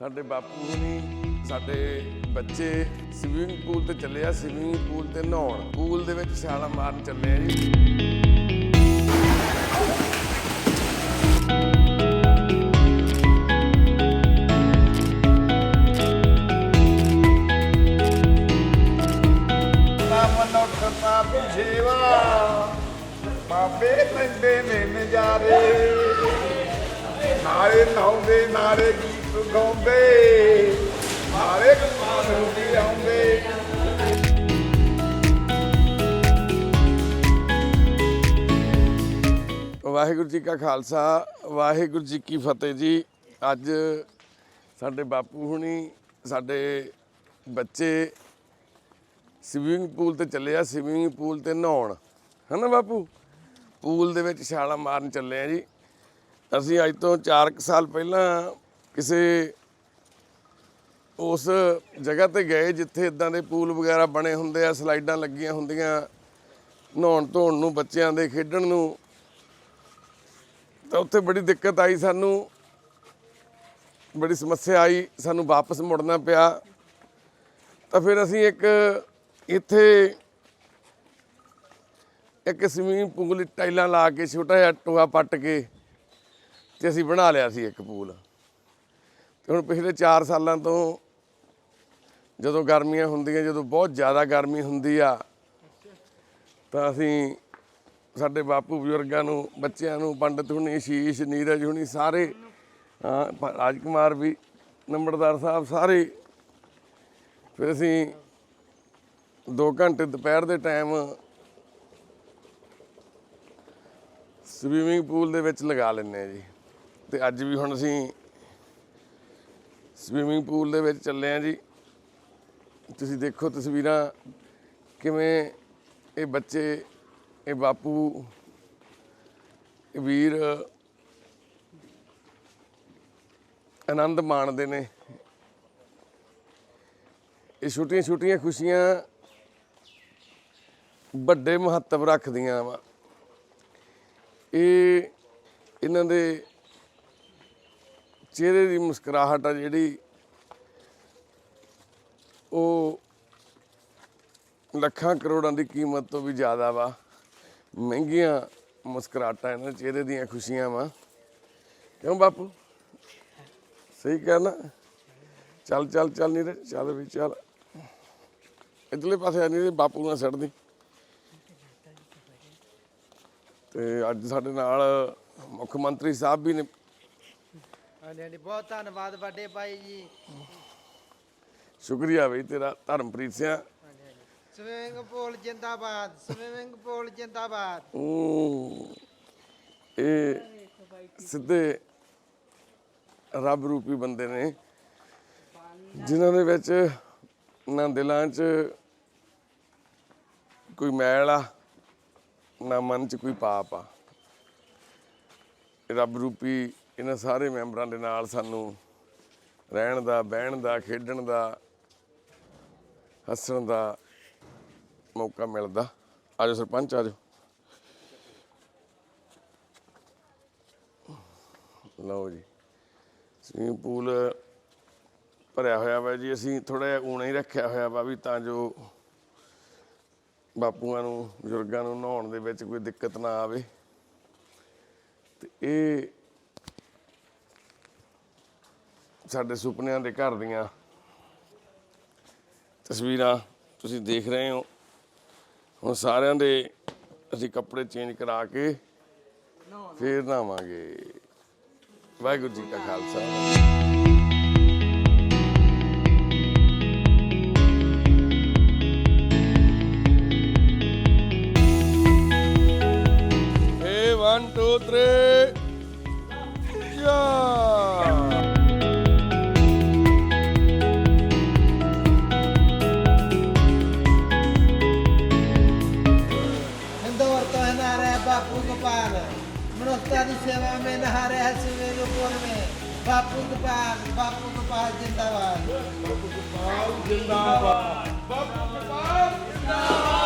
ਸਾਡੇ ਬਾਪੂ ਹੁਣੀ ਸਾਡੇ ਬੱਚੇ ਸਵਿਮਿੰਗ ਪੂਲ ਤੇ ਚੱਲੇ ਆ ਸਵਿਮਿੰਗ ਪੂਲ ਤੇ ਨਹਾਉਣ। ਪੂਲ ਦੇ ਵਿੱਚ ਛਾਲਾਂ ਮਾਰਨ ਚੱਲੇ ਆ ਜੀ। ਮਨ ਪਿਛੇਵਾ ਬਾਬੇ ਲੈਂਦੇ ਨੇ ਨਜ਼ਾਰੇ ਨਾਰੇ ਲਾਉਂਦੇ, ਨਾਰੇ ਗੀਤ ਗਾਉਂਦੇ, ਨਾਰੇ ਕਮਾਨ ਦੀ ਆਉਂਦੇ ਵਾਹਿਗੁਰੂ ਜੀ ਕਾ ਖਾਲਸਾ, ਵਾਹਿਗੁਰੂ ਜੀ ਕੀ ਫਤਿਹ ਜੀ। ਅੱਜ ਸਾਡੇ ਬਾਪੂ ਹੁਣੀ, ਸਾਡੇ ਬੱਚੇ ਸਵਿਮਿੰਗ ਪੂਲ ਤੇ ਚੱਲੇ ਆ ਸਵਿਮਿੰਗ ਪੂਲ ਤੇ ਨਹਾਉਣ। ਹਨਾ ਬਾਪੂ? ਪੂਲ ਦੇ ਵਿੱਚ ਛਾਲਾਂ ਮਾਰਨ ਚੱਲੇ ਆ ਜੀ। ਅਸੀਂ ਅੱਜ ਤੋਂ 4 ਸਾਲ ਪਹਿਲਾਂ ਕਿਸੇ ਉਸ ਜਗ੍ਹਾ ਤੇ ਗਏ ਜਿੱਥੇ ਇਦਾਂ ਦੇ ਪੂਲ ਵਗੈਰਾ ਬਣੇ ਹੁੰਦੇ ਆ, ਸਲਾਈਡਾਂ ਲੱਗੀਆਂ ਹੁੰਦੀਆਂ, ਨਹਾਉਣ ਧੋਣ ਨੂੰ, ਬੱਚਿਆਂ ਦੇ ਖੇਡਣ ਨੂੰ। ਤਾਂ ਉੱਥੇ ਬੜੀ ਦਿੱਕਤ ਆਈ ਸਾਨੂੰ। ਬੜੀ ਸਮੱਸਿਆ ਆਈ, ਸਾਨੂੰ ਵਾਪਸ ਮੁੜਨਾ ਪਿਆ। ਤਾਂ ਫਿਰ ਅਸੀਂ ਇੱਕ ਇੱਥੇ ਇੱਕ ਸਵੀਮਿੰਗ ਪੂਲ ਟਾਈਲਾਂ ਲਾ ਕੇ, ਛੋਟਾ ਜਿਹਾ ਟੋਆ ਪੱਟ ਕੇ ਤੇ ਅਸੀਂ ਬਣਾ ਲਿਆ ਸੀ ਇੱਕ ਪੂਲ। ਤੇ ਹੁਣ ਪਿਛਲੇ 4 ਸਾਲਾਂ ਤੋਂ ਜਦੋਂ ਗਰਮੀਆਂ ਹੁੰਦੀਆਂ ਜਦੋਂ ਬਹੁਤ ਜ਼ਿਆਦਾ ਗਰਮੀ ਹੁੰਦੀ ਆ ਤਾਂ ਅਸੀਂ ਸਾਡੇ ਬਾਪੂ ਬਜ਼ੁਰਗਾਂ ਨੂੰ ਬੱਚਿਆਂ ਨੂੰ ਪੰਡਤ ਹੁਣੀ ਸ਼ੀਸ਼ ਨੀਰਜ ਹੁਣੀ ਸਾਰੇ ਹਾਂ, ਰਾਜਕੁਮਾਰ ਵੀ ਨੰਬਰਦਾਰ ਸਾਹਿਬ ਸਾਰੇ ਫਿਰ ਅਸੀਂ 2 ਘੰਟੇ ਦੁਪਹਿਰ ਦੇ ਟਾਈਮ ਸਵੀਮਿੰਗ ਪੂਲ ਦੇ ਵਿੱਚ ਲਗਾ ਲੈਂਦੇ ਆ ਜੀ। ਤੇ ਅੱਜ ਵੀ ਹੁਣ ਅਸੀਂ ਸਵੀਮਿੰਗ ਪੂਲ ਦੇ ਵਿੱਚ ਚੱਲੇ ਆ ਜੀ। ਤੁਸੀਂ ਦੇਖੋ ਤਸਵੀਰਾਂ ਕਿਵੇਂ ਇਹ ਬੱਚੇ, ਇਹ ਬਾਪੂ, ਇਹ ਵੀਰ ਆਨੰਦ ਮਾਣਦੇ ਨੇ। ਇਹ ਛੋਟੀਆਂ ਛੋਟੀਆਂ ਖੁਸ਼ੀਆਂ ਵੱਡੇ ਮਹੱਤਵ ਰੱਖਦੀਆਂ ਵਾ। ਇਹ ਇਹਨਾਂ ਦੇ ਚਿਹਰੇ ਦੀ ਮੁਸਕਰਾਹਟ ਆ ਜਿਹੜੀ ਉਹ ਲੱਖਾਂ ਕਰੋੜਾਂ ਦੀ ਕੀਮਤ ਤੋਂ ਵੀ ਜ਼ਿਆਦਾ ਵਾ। ਮਹਿੰਗੀਆਂ ਮੁਸਕਰਾਹਟਾਂ ਇਹਨਾਂ ਚਿਹਰੇ ਦੀਆਂ ਖੁਸ਼ੀਆਂ ਵਾ। ਕਿਉਂ ਬਾਪੂ? ਸਹੀ ਕਹਿਣਾ। ਚੱਲ ਚੱਲ ਚੱਲ ਨਹੀਂ ਰੇ ਚੱਲ ਵੀ, ਚੱਲ। ਇਧਰਲੇ ਪਾਸੇ ਆ ਨਹੀਂ ਬਾਪੂ ਨਾਲ ਛੱਡਦੀ ਤੇ ਅੱਜ ਸਾਡੇ ਨਾਲ ਮੁੱਖ ਮੰਤਰੀ ਸਾਹਿਬ ਵੀ ਨੇ। ਹਾਂਜੀ ਹਾਂਜੀ ਬਹੁਤ ਧੰਨਵਾਦ ਵੱਡੇ ਭਾਈ ਜੀ। ਸ਼ੁਕਰੀਆ ਬਈ ਤੇਰਾ ਧਰਮਪ੍ਰੀਤ ਸਿੰਘ ਸਵਿਮਿੰਗ ਪੂਲ ਜਿੰਦਾਬਾਦ ਸਵਿਮਿੰਗ ਪੂਲ ਜਿੰਦਾਬਾਦ। ਉਹ ਇਹ ਸਿੱਧੇ ਰੱਬ ਰੂਪੀ ਬੰਦੇ ਨੇ ਜਿਨ੍ਹਾਂ ਦੇ ਵਿੱਚ ਨਾ ਦਿਲਾਂ 'ਚ ਕੋਈ ਮੈਲ ਆ ਨਾ ਮਨ 'ਚ ਕੋਈ ਪਾਪ ਆ। ਰੱਬ ਰੂਪੀ ਇਹਨਾਂ ਸਾਰੇ ਮੈਂਬਰਾਂ ਦੇ ਨਾਲ ਸਾਨੂੰ ਰਹਿਣ ਦਾ, ਬਹਿਣ ਦਾ, ਖੇਡਣ ਦਾ, ਹੱਸਣ ਦਾ ਮੌਕਾ ਮਿਲਦਾ। ਆਜੋ ਸਰਪੰਚ ਆਜੋ ਲਓ ਜੀ, ਸਵੀਮਿੰਗ ਪੂਲ ਭਰਿਆ ਹੋਇਆ ਵਾ ਜੀ, ਅਸੀਂ ਥੋੜਾ ਜਿਹਾ ਊਣਾ ਹੀ ਰੱਖਿਆ ਹੋਇਆ ਵਾ ਵੀ ਤਾਂ ਜੋ ਬਾਪੂਆਂ ਨੂੰ, ਬਜ਼ੁਰਗਾਂ ਨੂੰ ਨਹਾਉਣ ਦੇ ਵਿੱਚ ਕੋਈ ਦਿੱਕਤ ਨਾ ਆਵੇ। ਤੇ ਇਹ ਸਾਡੇ ਸੁਪਨਿਆਂ ਦੇ ਘਰ ਦੀਆਂ ਤਸਵੀਰਾਂ ਤੁਸੀਂ ਦੇਖ ਰਹੇ ਹੋ। ਹੁਣ ਸਾਰਿਆਂ ਦੇ ਅਸੀਂ ਕੱਪੜੇ ਚੇਂਜ ਕਰਾ ਕੇ ਫੇਰ ਨਹਾਵਾਂਗੇ ਵਾਹਿਗੁਰੂ ਜੀ ਕਾ ਖਾਲਸਾ। ਏ 1 2 ਬਾਪੂ ਗੋਪਾਲ ਬਾਪੂ ਗੋਪਾਲ ਜਿੰਦਾਬਾਦ। ਬਾਪੂ ਗੋਪਾਲ ਜਿੰਦਾਬਾਦ। ਬਾਪੂ ਗੋਪਾਲ ਜਿੰਦਾਬਾਦ।